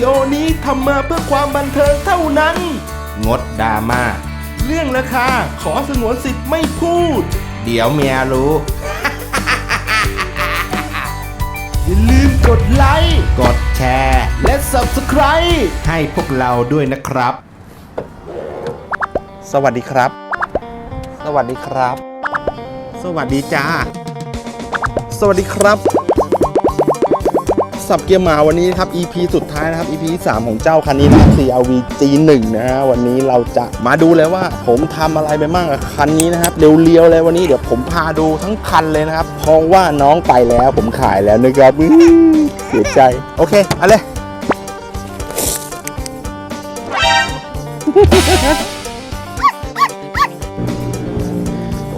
ดีโอนี้ทำมาเพื่อความบันเทิงเท่านั้น งดดราม่า เรื่องราคาขอสงวนสิทธิ์ไม่พูด เดี๋ยวเมียรู้ อย่าลืมกดไลค์ กดแชร์ และ Subscribe ให้พวกเราด้วยนะครับ สวัสดีครับ สวัสดีครับ สวัสดีจ้า สวัสดีครับ สับเกียร์หมาวันนี้นะครับ EP สุดท้ายนะครับ EP ที่3ของเจ้าคันนี้นะ CRV G1 นะฮะวันนี้เราจะมาดูเลยว่า ผมทำอะไรไปบ้างกับคันนี้นะครับเรียวๆเลยวันนี้เดี๋ยวผมพาดูทั้งคันเลยนะครับเพราะว่าน้องไปแล้วผมขายแล้วนะครับเสียใจโอเคเอาเลย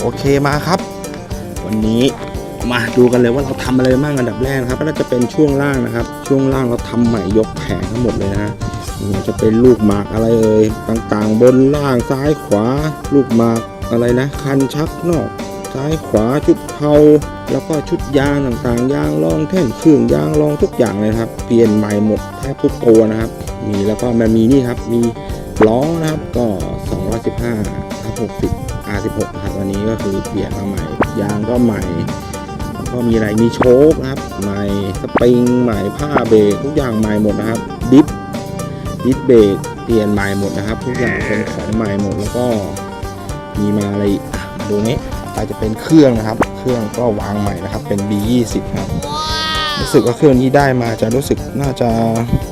โอเคมาครับ วันนี้ มาดูกันเลยว่าเราทำอะไรบ้างอันดับแรกครับ ก็จะเป็นช่วงล่างนะครับ ช่วงล่างเราทำใหม่ยกแผงทั้งหมดเลยนะมีจะเป็นลูกหมากอะไรเอ่ยต่างๆ บนล่างซ้ายขวา ลูกหมากอะไรนะ คันชักนอก ซ้ายขวาชุดเผาแล้วก็ชุดยางต่างๆ ยางรองแท่นเครื่องยางรองทุกอย่างเลยครับ เปลี่ยนใหม่หมดแทบทุกตัวนะครับมีแล้วก็มันมีนี่ครับมีล้อนะครับก็ 215ทับ60 R16 ครับวันนี้ก็คือเปลี่ยนมาใหม่ยางก็ใหม่ ก็มีอะไรมีโชคนะครับใหม่สปริงใหม่ผ้าเบรกทุกอย่างใหม่หมดนะครับ ดิฟดิฟเบรกเปลี่ยนใหม่หมดนะครับ ทุกอย่างเป็นของใหม่หมดแล้วก็มีมาอะไรดูนี้ไปจะเป็นเครื่องนะครับ เครื่องก็วางใหม่นะครับ เป็น B20 ครับรู้สึกว่าเครื่องนี้ได้มาจะรู้สึกน่าจะ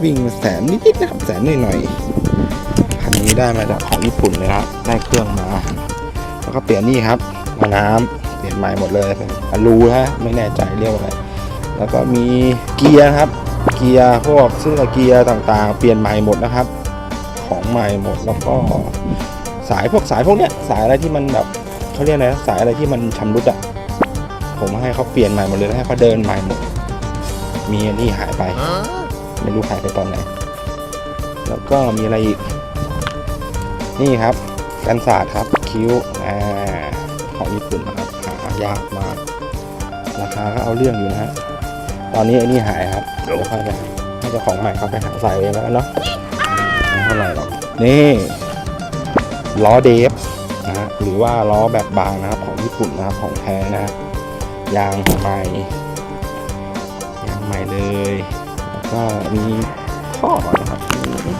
วิ่งแสนนิดๆนะครับแสนหน่อยๆคันนี้ได้มาจากของญี่ปุ่นเลยครับได้เครื่องมา แล้วก็เปลี่ยนนี่ครับมาน้ำ ใหม่หมดเลยเป็นอลูฮะไม่แน่ใจเรียกว่าอะไรแล้วก็มีเกียร์ครับเกียร์พวกเสื้อเกียร์ต่างๆ เปลี่ยนใหม่หมดนะครับ ของใหม่หมดแล้วก็สายพวกสายพวกเนี้ยสายอะไรที่มันแบบเขาเรียกอะไรสายอะไรที่มันชำรุดอะผมให้เขาเปลี่ยนใหม่หมดเลยให้เขาเดินใหม่หมดมีอันนี้หายไป ไม่รู้หายไปตอนไหน แล้วก็มีอะไรอีก นี่ครับ กันศาสตร์ครับคิ้วอ่าของญี่ปุ่นนะครับ ยากมาก ราคาก็เอาเรื่องอยู่นะฮะ ตอนนี้ไอ้นี่หายครับ เดี๋ยวค่อยไปให้เจ้าของใหม่เขาไปหาใส่เองแล้วกันเนาะไม่เท่าไหร่หรอก นี่ล้อเดฟนะฮะ หรือว่าล้อแบบบางนะครับ ของญี่ปุ่นนะครับ ของแท้นะฮะ ยางใหม่ ยางใหม่เลย แล้วก็มีข้อนะครับ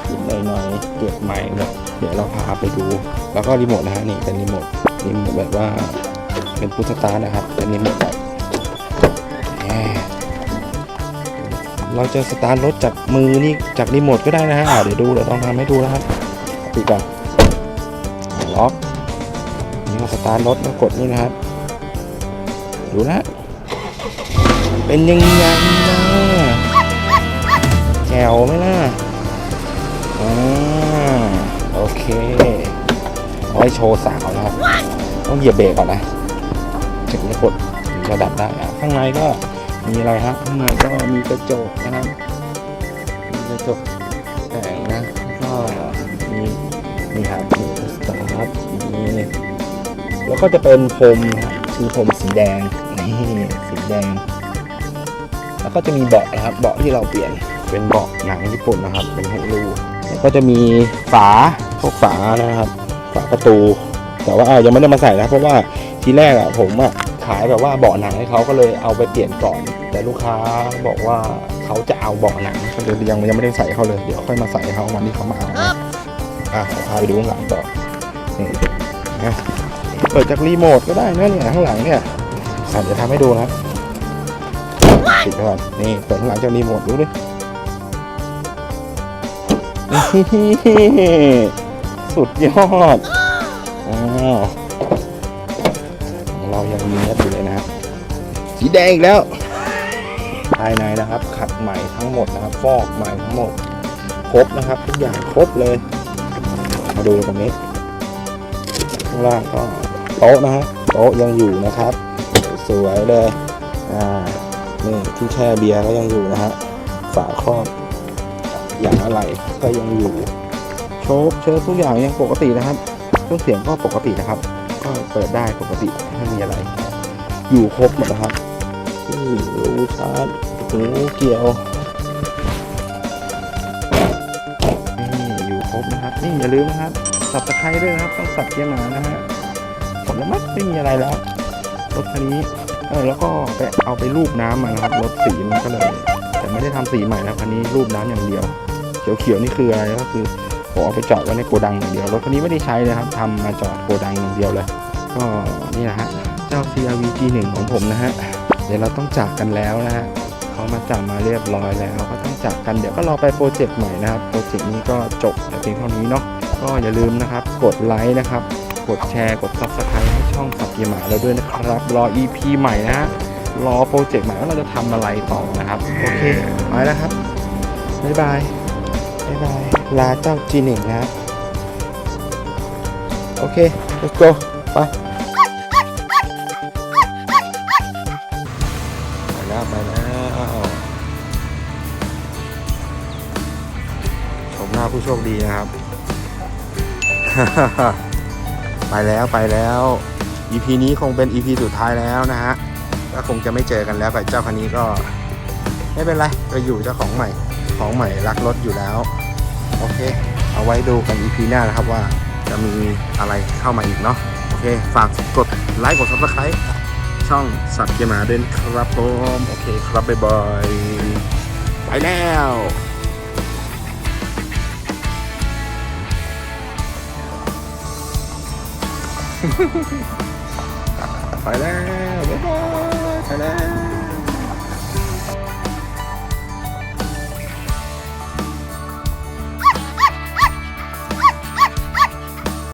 นิดหน่อยๆเก็บใหม่หมดเดี๋ยวเราพาไปดู แล้วก็รีโมทนะฮะนี่เป็นรีโมทรีโมทแบบว่า เป็นพุทสตาร์นะครับเป็นรีโมทแบบแหมเราจะสตาร์ทรถจากมือนี่จากรีโมทก็ได้นะฮะเดี๋ยวดูเดี๋ยวต้องทำให้ดูนะครับปิดก่อนล็อกนี่เราสตาร์ทรถแล้วกดนี่นะครับ ดูนะ เป็นยังไงนะแจ๋วไหมล่ะอ่าโอเคเอาไว้โชว์สาวนะครับ ต้องเหยียบเบรกก่อนนะ ถึงจะกดถึงจะดับได้ข้างในก็มีอะไรฮะข้างในก็มีกระจกนะครับมีกระจกแต่งนะก็มีนี่ครับมีสตาร์ทมีแล้วก็จะเป็นพรมครับคือพรมสีแดงนี่สีแดง แล้วก็จะมีเบาะนะครับเบาะที่เราเปลี่ยนเป็นเบาะหนังญี่ปุ่นนะครับ เป็นให้รูแล้วก็จะมีฝาพวกฝานะครับ ฝาประตู แต่ว่ายังไม่ได้มาใส่นะเพราะว่า ทีแรกอะผมอะขายแบบว่าเบาะหนังให้เขาก็เลยเอาไปเปลี่ยนก่อน แต่ลูกค้าบอกว่าเขาจะเอาเบาะหนังก็เลยยังยังไม่ได้ใส่ให้เขาเลยเดี๋ยวค่อยมาใส่ให้เขาวันที่เขามาเอานะอะเดี๋ยวพาไปดูข้างหลังต่อนี่นะเปิดจากรีโมทก็ได้นะเนี่ยข้างหลังเนี่ยอะเดี๋ยวทำให้ดูนะปิดไปก่อนนี่เปิดข้างหลังจากรีโมทดูดินี่สุดยอดอ้าว ของเรายังมีเนื้ออยู่เลยนะครับ สีแดงอีกแล้ว ภายในนะครับ ขัดใหม่ทั้งหมดนะครับ ฟอกใหม่ทั้งหมด ครบนะครับทุกอย่างครบเลย มาดูตรงนี้ข้างล่างก็โต๊ะนะฮะโต๊ะยังอยู่นะครับ สวยๆเลยอ่านี่ที่แช่เบียร์ก็ยังอยู่นะฮะฝาครอบอย่างอะไรก็ยังอยู่ โชคเชิญทุกอย่างยังปกตินะครับเครื่องเสียงก็ปกตินะครับ ก็เปิดได้ปกติไม่มีอะไร อยู่ครบหมดนะครับนี่รูชาร์จหูเกี่ยวรบนะครับ นี่อย่าลืมนะครับ สับตะไคร้ด้วยนะครับ ต้องสับเกียร์หมานะฮะหมดแล้วมั้งไม่มีอะไรแล้วรถคันนี้เออแล้วก็ไปเอาไปรูปน้ำมานะครับรถสีมันก็เลย แต่ไม่ได้ทำสีใหม่นะครับคันนี้รูปน้ำอย่างเดียว เขียวๆนี่คืออะไรก็คือ ผมเอาไปจอดไว้ในโกดังอย่างเดียวรถคันนี้ไม่ได้ใช้เลยครับทำมาจอดโกดังอย่างเดียวเลย ก็นี่นะฮะเจ้า CRV G1 ของผมนะฮะเดี๋ยวเราต้องจากกันแล้วนะฮะเขามาจับมาเรียบร้อยแล้วก็ต้องจากกันเดี๋ยวก็รอไปโปรเจกต์ใหม่นะครับโปรเจกต์นี้ก็จบแต่เพียงเท่านี้เนาะก็อย่าลืมนะครับกดไลค์นะครับกดแชร์กด Subscribe ให้ช่องสับเกียร์หมาเราด้วยนะครับรอ EP ใหม่นะฮะรอโปรเจกต์ใหม่ว่าเราจะทำอะไรต่อนะครับ โอเคไปแล้วครับ บ๊ายบาย บ๊ายบายลาเจ้า G1 นะครับโอเค let's go ไปไปแล้วไปแล้วชมหน้าผู้โชคดีนะครับ ไปแล้วไปแล้ว EP นี้คงเป็น EP สุดท้ายแล้วนะฮะก็คงจะไม่เจอกันแล้วกับเจ้าคันนี้ก็ ไม่เป็นไรไปอยู่เจ้าของใหม่ ของใหม่รักรถอยู่แล้ว โอเค เอาไว้ดูกัน EP หน้านะครับว่าจะมีอะไรเข้ามาอีกเนาะโอเค ฝากกดไลค์กด subscribe ช่องสัตว์เกียร์หมาด้วยนครับผมโอเคครับบ๊ายบายไปแล้วไปแล้วบ๊ายบายไปแล้ว